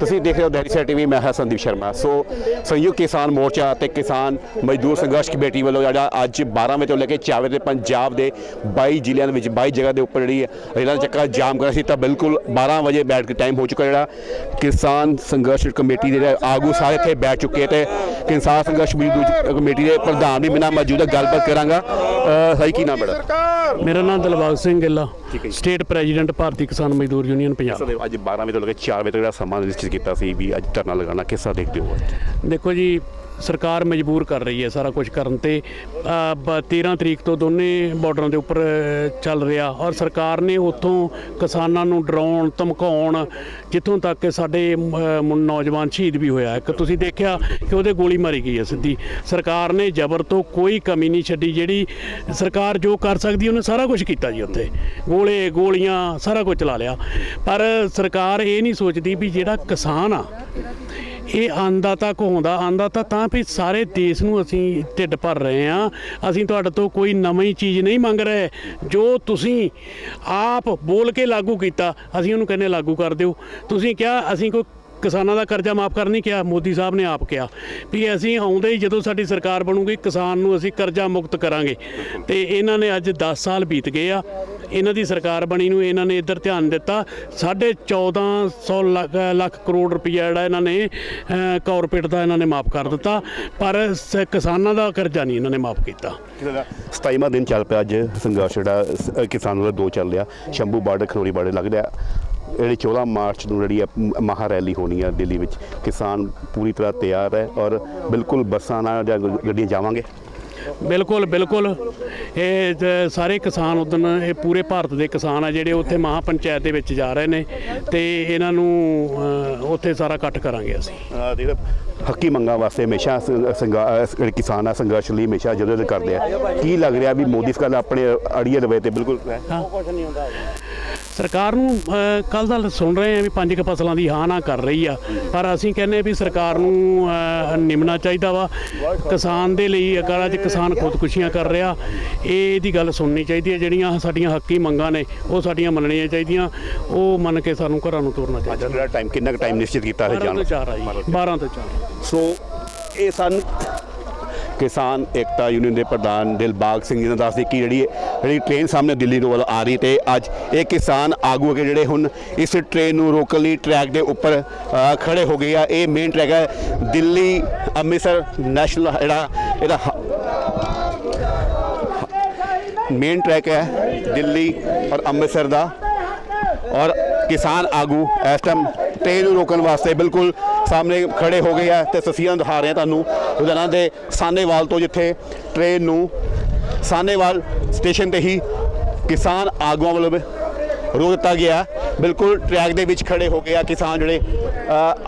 ਤੁਸੀਂ ਦੇਖ ਰਹੇ ਹੋ ਸਵੇਰਾ ਟੀਵੀ ਮੈਂ ਹਾਂ ਸੰਦੀਪ ਸ਼ਰਮਾ। ਸੋ ਸੰਯੁਕਤ ਕਿਸਾਨ ਮੋਰਚਾ ਤੇ ਕਿਸਾਨ ਮਜ਼ਦੂਰ ਸੰਘਰਸ਼ ਕਮੇਟੀ ਵੱਲੋਂ ਜਿਹੜਾ ਅੱਜ 12 ਵਜੇ ਤੋਂ ਲੈ ਕੇ 4 ਵਜੇ ਪੰਜਾਬ ਦੇ 22 ਜ਼ਿਲ੍ਹਿਆਂ ਦੇ ਵਿੱਚ 22 ਜਗ੍ਹਾ ਦੇ ਉੱਪਰ ਜਿਹੜੀ ਰੇਲਾਂ ਦਾ ਚੱਕਾ ਜਾਮ ਕਰਿਆ ਸੀ ਤਾਂ ਬਿਲਕੁਲ 12 ਵਜੇ ਬੈਠ ਕੇ ਟਾਈਮ ਹੋ ਚੁੱਕਾ ਜਿਹੜਾ ਕਿਸਾਨ ਸੰਘਰਸ਼ ਕਮੇਟੀ ਦੇ ਆਗੂ ਸਾਰੇ ਇੱਥੇ ਬੈਠ ਚੁੱਕੇ ਤੇ ਕਿਸਾਨ ਸੰਘਰਸ਼ ਮਜ਼ਦੂਰ ਕਮੇਟੀ ਦੇ ਪ੍ਰਧਾਨ ਵੀ ਮੇਰਾ ਮੌਜੂਦ ਹੈ ਗੱਲਬਾਤ ਕਰਾਂਗਾ। ਸਹੀ ਕੀ ਨਾਮ ਬੜਾ ਮੇਰਾ ਨਾਮ ਦਿਲਬਾਗ ਸਿੰਘ ਗਿੱਲਾ। ਸਟੇਟ ਪ੍ਰੈਜ਼ੀਡੈਂਟ ਭਾਰਤੀ ਕਿਸਾਨ ਮਜ਼ਦੂਰ ਯੂਨੀਅਨ ਪੰਜਾਬ। ਅੱਜ 12 ਵਜੇ ਤੋਂ ਲੈ ਕੇ 4 ਵਜੇ ਤੱਕ ਜਿਹੜਾ ਸਮਾਂ ਨਿਸ਼ਚਿਤ ਕੀਤਾ ਸੀ ਵੀ ਅੱਜ ਧਰਨਾ ਲਗਾਉਣਾ ਕਿਸ ਤਰ੍ਹਾਂ ਦੇਖਦੇ ਹੋ ਦੇਖੋ ਜੀ ਸਰਕਾਰ ਮਜਬੂਰ ਕਰ ਰਹੀ ਹੈ ਸਾਰਾ ਕੁਝ ਕਰਨ ਤੇ। ਬ- 13 ਤਰੀਕ ਤੋਂ ਦੋਨੇ ਬਾਰਡਰਾਂ ਦੇ ਉੱਪਰ ਚੱਲ ਰਿਹਾ ਔਰ ਸਰਕਾਰ ਨੇ ਉੱਥੋਂ ਕਿਸਾਨਾਂ ਨੂੰ ਡਰਾਉਣ, ਧਮਕਾਉਣ, ਜਿੱਥੋਂ ਤੱਕ ਕਿ ਸਾਡੇ ਨੌਜਵਾਨ ਸ਼ਹੀਦ ਵੀ ਹੋਇਆ। ਇੱਕ ਤੁਸੀਂ ਦੇਖਿਆ ਕਿ ਉਹਦੇ ਗੋਲੀ ਮਾਰੀ ਗਈ ਹੈ ਸਿੱਧੀ। ਸਰਕਾਰ ਨੇ ਜ਼ਬਰ ਤੋਂ ਕੋਈ ਕਮੀ ਨਹੀਂ ਛੱਡੀ, ਜਿਹੜੀ ਸਰਕਾਰ ਜੋ ਕਰ ਸਕਦੀ ਉਹਨੇ ਸਾਰਾ ਕੁਝ ਕੀਤਾ ਜੀ ਉੱਥੇ। ਗੋਲੇ, ਗੋਲੀਆਂ, ਸਾਰਾ ਕੁਝ ਚਲਾ ਲਿਆ। ਪਰ ਸਰਕਾਰ ਇਹ ਨਹੀਂ ਸੋਚਦੀ ਵੀ ਜਿਹੜਾ ਕਿਸਾਨ ਆ ਇਹ ਆਂਦਾਤਾ ਕਹਾਉਂਦਾ ਆਂਦਾਤਾ ਤਾਂ ਵੀ ਸਾਰੇ ਦੇਸ਼ ਨੂੰ ਅਸੀਂ ਢਿੱਡ ਭਰ ਰਹੇ ਆ ਅਸੀਂ ਤੁਹਾਡੇ ਤੋਂ ਕੋਈ ਨਵੀਂ ਚੀਜ਼ ਨਹੀਂ ਮੰਗ ਰਹੇ। ਜੋ ਤੁਸੀਂ ਆਪ ਬੋਲ ਕੇ ਲਾਗੂ ਕੀਤਾ, ਅਸੀਂ ਉਹਨੂੰ ਕਹਿੰਦੇ ਲਾਗੂ ਕਰ ਦਿਓ। ਤੁਸੀਂ ਕਿਹਾ, ਅਸੀਂ ਕੋਈ ਕਿਸਾਨਾਂ ਦਾ ਕਰਜ਼ਾ ਮਾਫ ਕਰਨ ਨਹੀਂ ਕਿਹਾ, ਮੋਦੀ ਸਾਹਿਬ ਨੇ ਆਪ ਕਿਹਾ ਵੀ ਅਸੀਂ ਆਉਂਦੇ ਹੀ ਜਦੋਂ ਸਾਡੀ ਸਰਕਾਰ ਬਣੂਗੀ, ਕਿਸਾਨ ਨੂੰ ਅਸੀਂ ਕਰਜ਼ਾ ਮੁਕਤ ਕਰਾਂਗੇ। ਤੇ ਇਹਨਾਂ ਨੇ ਅੱਜ 10 ਸਾਲ ਬੀਤ ਗਏ ਆ, ਇਹਨਾਂ ਦੀ ਸਰਕਾਰ ਬਣੀ ਨੂੰ ਇਹਨਾਂ ਨੇ ਇੱਧਰ ਧਿਆਨ ਦਿੱਤਾ। ਸਾਢੇ 1400 ਲੱਖ ਲੱਖ ਕਰੋੜ ਰੁਪਈਆ ਜਿਹੜਾ ਇਹਨਾਂ ਨੇ ਕਾਰਪੋਰੇਟ ਦਾ ਇਹਨਾਂ ਨੇ ਮਾਫ ਕਰ ਦਿੱਤਾ, ਪਰ ਸ- ਕਿਸਾਨਾਂ ਦਾ ਕਰਜ਼ਾ ਨਹੀਂ ਇਹਨਾਂ ਨੇ ਮਾਫ ਕੀਤਾ। 27ਵਾਂ ਦਿਨ ਚੱਲ ਪਿਆ ਅੱਜ, ਸੰਘਰਸ਼ ਜਿਹੜਾ ਸ- ਕਿਸਾਨਾਂ ਦਾ ਦੋ ਚੱਲ ਰਿਹਾ, ਸ਼ੰਭੂ ਬਾਰਡਰ, ਖਨੌਰੀ ਬਾਰਡਰ ਲੱਗ ਰਿਹਾ। ਜਿਹੜੀ 14 ਮਾਰਚ ਨੂੰ ਜਿਹੜੀ ਹੈ ਮ- ਮਹਾ ਰੈਲੀ ਹੋਣੀ ਹੈ ਦਿੱਲੀ ਵਿੱਚ, ਕਿਸਾਨ ਪੂਰੀ ਤਰ੍ਹਾਂ ਤਿਆਰ ਹੈ ਔਰ ਬਿਲਕੁਲ ਬੱਸਾਂ ਨਾਲ ਜਾਂ ਗੱਡੀਆਂ ਜਾਵਾਂਗੇ। ਬਿਲਕੁਲ ਬਿਲਕੁਲ। ਇਹ ਜ- ਸਾਰੇ ਕਿਸਾਨ ਉਦਨ ਇਹ ਪੂਰੇ ਭਾਰਤ ਦੇ ਕਿਸਾਨ ਆ ਜਿਹੜੇ ਉੱਥੇ ਮਹਾ ਪੰਚਾਇਤ ਦੇ ਵਿੱਚ ਜਾ ਰਹੇ ਨੇ ਤੇ ਇਹਨਾਂ ਨੂੰ ਉੱਥੇ ਸਾਰਾ ਇਕੱਠ ਕਰਾਂਗੇ ਅਸੀਂ। ਅਹ ਦੇਖੋ ਹੱਕੀ ਮੰਗਾਂ ਵਾਸਤੇ ਹਮੇਸ਼ਾ ਅਹ ਜਿਹੜੇ ਕਿਸਾਨ ਆ ਸੰਘਰਸ਼ ਲਈ ਹਮੇਸ਼ਾ ਜਦੋਂ ਕਰਦੇ ਆ। ਕੀ ਲੱਗ ਰਿਹਾ ਵੀ ਮੋਦੀ ਸਰਕਾਰ ਆਪਣੇ ਅੜੀਏ ਰਵੇ ਤੇ ਬਿਲਕੁਲ ਸਰਕਾਰ ਨੂੰ ਕੱਲ ਦਾ ਸੁਣ ਰਹੇ ਆ ਵੀ ਪੰਜ ਕ ਫਸਲਾਂ ਦੀ ਹਾਂ ਨਾ ਕਰ ਰਹੀ ਆ। ਪਰ ਅਸੀਂ ਕਹਿੰਦੇ ਵੀ ਸਰਕਾਰ ਨੂੰ ਅਹ, ਨਿਮਣਾ ਚਾਹੀਦਾ ਵਾ। ਕਿਸਾਨ ਦੇ ਲਈ ਅਗਰ ਅੱਜ ਕਿਸਾਨ ਖੁਦਕੁਸ਼ੀਆਂ ਕਰ ਰਿਹਾ। ਇਹ ਇਹਦੀ ਗੱਲ ਸੁਣਨੀ ਚਾਹੀਦੀ ਹੈ। ਜਿਹੜੀਆਂ ਸਾਡੀਆਂ ਹੱਕੀ ਮੰਗਾਂ ਨੇ ਉਹ ਸਾਡੀਆਂ ਮੰਨਣੀਆਂ ਚਾਹੀਦੀਆਂ। ਉਹ ਮੰਨ ਕੇ ਸਾਨੂੰ ਘਰਾਂ ਨੂੰ ਤੁਰਨਾ ਅੱਜ ਚਾਹੀਦਾ ਜਿਹੜਾ ਟਾਈਮ ਕਿੰਨਾ ਕੁ ਟਾਈਮ ਨਿਸ਼ਚਿਤ ਕੀਤਾ ਹੈ 12 ਜਾਣ? ਤੋਂ 4 ਆ ਜੀ। 12 ਤੋਂ 4 ਸੋ ਇਹ ਸਨ ਕਿਸਾਨ ਏਕਤਾ ਯੂਨੀਅਨ ਦੇ ਪ੍ਰਧਾਨ ਦਿਲਬਾਗ ਸਿੰਘ ਜੀ ਨੇ ਦੱਸਦੇ ਕਿ ਜਿਹੜੀ ਜਿਹੜੀ ਟ੍ਰੇਨ ਸਾਹਮਣੇ ਦਿੱਲੀ ਤੋਂ ਵੱਲ ਆ ਰਹੀ ਤੇ ਅੱਜ ਇਹ ਕਿਸਾਨ ਆਗੂ ਹੈਗੇ ਜਿਹੜੇ ਹੁਣ ਇਸ ਟ੍ਰੇਨ ਨੂੰ ਰੋਕਣ ਲਈ ਟਰੈਕ ਦੇ ਉੱਪਰ ਅ, ਖੜੇ ਹੋ ਗਏ ਆ। ਇਹ ਮੇਨ ਟਰੈਕ ਹੈ ਦਿੱਲੀ ਅੰਮ੍ਰਿਤਸਰ ਨੈਸ਼ਨਲ ਜਿਹੜਾ ਇਹਦਾ ਮੇਨ ਟਰੈਕ ਹੈ ਦਿੱਲੀ ਔਰ ਅੰਮ੍ਰਿਤਸਰ ਦਾ। ਔਰ ਕਿਸਾਨ ਆਗੂ ਇਸ ਟਾਈਮ ਟ੍ਰੇਨ ਨੂੰ ਰੋਕਣ ਵਾਸਤੇ ਬਿਲਕੁਲ ਸਾਹਮਣੇ ਖੜੇ ਹੋ ਗਏ ਆ ਤੇ ਤਸਵੀਰਾਂ ਦਿਖਾ ਰਹੇ ਆ ਤੁਹਾਨੂੰ ਲੁਧਿਆਣਾ ਦੇ ਸਾਨੇਵਾਲ ਤੋਂ, ਜਿੱਥੇ ਟ੍ਰੇਨ ਨੂੰ ਸਾਨੇਵਾਲ ਸਟੇਸ਼ਨ ਤੇ ਹੀ ਕਿਸਾਨ ਆਗੂਆਂ ਵੱਲੋਂ ਰੋਕ ਦਿੱਤਾ ਗਿਆ। ਬਿਲਕੁਲ ਟਰੈਕ ਦੇ ਵਿੱਚ ਖੜੇ ਹੋ ਗਏ ਆ ਕਿਸਾਨ ਜਿਹੜੇ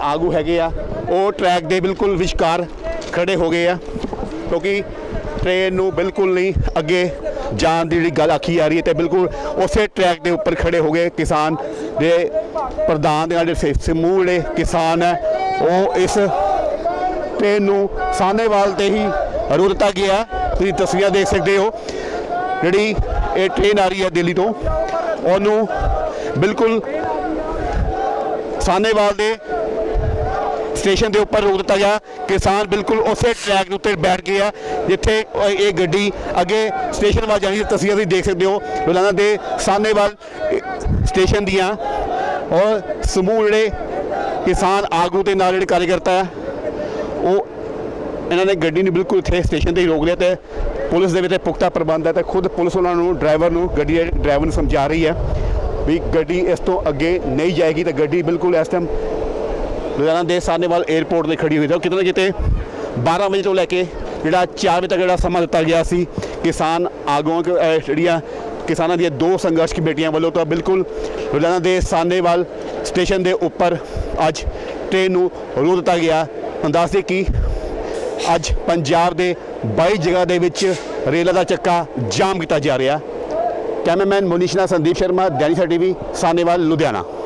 ਆਗੂ ਹੈਗੇ ਆ। ਉਹ ਟਰੈਕ ਦੇ ਬਿਲਕੁਲ ਵਿਚਕਾਰ ਖੜੇ ਹੋ ਗਏ ਆ, ਕਿਉਂਕਿ ਟ੍ਰੇਨ ਨੂੰ ਬਿਲਕੁਲ ਨਹੀਂ ਅੱਗੇ ਜਾਣ ਦੀ ਜਿਹੜੀ ਗੱਲ ਆਖੀ ਆ ਰਹੀ ਹੈ ਤੇ ਬਿਲਕੁਲ ਉਸੇ ਟਰੈਕ ਦੇ ਉੱਪਰ ਖੜੇ ਹੋ ਗਏ ਕਿਸਾਨ ਦੇ ਪ੍ਰਧਾਨ ਦੇ ਨਾਲ ਜਿਹੜੇ ਸਮੂਹ ਜਿਹੜੇ ਕਿਸਾਨ ਹੈ, ਉਹ ਇਸ ਟ੍ਰੇਨ ਨੂੰ ਸਾਹਨੇਵਾਲ ਤੇ ਹੀ ਰੋਕ ਦਿੱਤਾ ਗਿਆ। ਤੁਸੀਂ ਤਸਵੀਰਾਂ ਦੇਖ ਸਕਦੇ ਹੋ, ਜਿਹੜੀ ਇਹ ਟ੍ਰੇਨ ਆ ਰਹੀ ਹੈ ਦਿੱਲੀ ਤੋਂ। ਉਹਨੂੰ ਬਿਲਕੁਲ ਸਾਹਨੇਵਾਲ ਦੇ ਸਟੇਸ਼ਨ ਦੇ ਉੱਪਰ ਰੋਕ ਦਿੱਤਾ ਗਿਆ। ਕਿਸਾਨ ਬਿਲਕੁਲ ਉਸੇ ਟਰੈਕ ਦੇ ਉੱਤੇ ਬੈਠ ਗਏ ਆ ਜਿੱਥੇ ਇਹ ਗੱਡੀ ਅੱਗੇ ਸਟੇਸ਼ਨ ਵੱਲ ਜਾਣੀ ਤਸਵੀਰਾਂ ਤੁਸੀਂ ਦੇਖ ਸਕਦੇ ਹੋ ਲੁਧਿਆਣਾ ਦੇ ਸਾਹਨੇਵਾਲ ਅਹ, ਸਟੇਸ਼ਨ ਦੀਆਂ। ਔਰ ਸਮੂਹ ਜਿਹੜੇ ਕਿਸਾਨ ਆਗੂ ਤੇ ਨਾਲ ਜਿਹੜੇ ਕਾਰਜਕਰਤਾ ਹੈ ਉਹ ਇਹਨਾਂ ਨੇ ਗੱਡੀ ਨੂੰ ਬਿਲਕੁਲ ਇੱਥੇ ਸਟੇਸ਼ਨ ਤੇ ਹੀ ਰੋਕ ਲਿਆ ਤੇ ਪੁਲਿਸ ਦੇ ਵਿੱਚ ਪੁਖਤਾ ਪ੍ਰਬੰਧ ਹੈ ਤੇ ਖੁਦ ਪੁਲਿਸ ਉਹਨਾਂ ਨੂੰ ਡਰਾਈਵਰ ਨੂੰ ਗੱਡੀ ਦੇ ਡਰਾਈਵਰ ਨੂੰ ਸਮਝਾ ਰਹੀ ਹੈ ਵੀ ਗੱਡੀ ਇਸ ਤੋਂ ਅੱਗੇ ਨਹੀਂ ਜਾਏਗੀ ਤਾਂ ਗੱਡੀ ਬਿਲਕੁਲ ਇਸ ਟਾਈਮ ਲੁਧਿਆਣਾ ਦੇ ਸਾਹਨੇਵਾਲ 에ਅਰਪੋਰਟ ਤੇ ਖੜੀ ਹੋਈ ਤਾਂ ਕਿਤੇ ਨਾ ਕਿਤੇ 12 ਵਜੇ ਤੋਂ ਲੈ ਕੇ ਜਿਹੜਾ 4 ਵਜੇ ਤੱਕ ਜਿਹੜਾ ਸਮਾਂ ਦਿੱਤਾ ਗਿਆ ਸੀ, ਕਿਸਾਨ ਆਗੂਆਂ ਜਿਹੜੀਆਂ ਕਿਸਾਨਾਂ ਦੀਆਂ ਦੋ ਸੰਘਰਸ਼ ਕਮੇਟੀਆਂ ਵੱਲੋਂ ਤਾਂ ਬਿਲਕੁਲ ਲੁਧਿਆਣਾ ਦੇ ਸਾਹਨੇਵਾਲ ਸਟੇਸ਼ਨ ਦੇ ਉੱਪਰ ਅੱਜ ਟ੍ਰੇਨ ਨੂੰ ਰੋਕ ਦਿੱਤਾ ਗਿਆ। ਅੰਦਾਜ਼ ਦੇ ਕਿ ਅੱਜ ਪੰਜਾਬ ਦੇ 22 ਜਗ੍ਹਾ ਦੇ ਵਿੱਚ ਰੇਲਾਂ ਦਾ ਚੱਕਾ ਜਾਮ ਕੀਤਾ ਜਾ ਰਿਹਾ। Cameraman Monishna Sandeep Sharma, Dainik TV Sahnewal Ludhiana.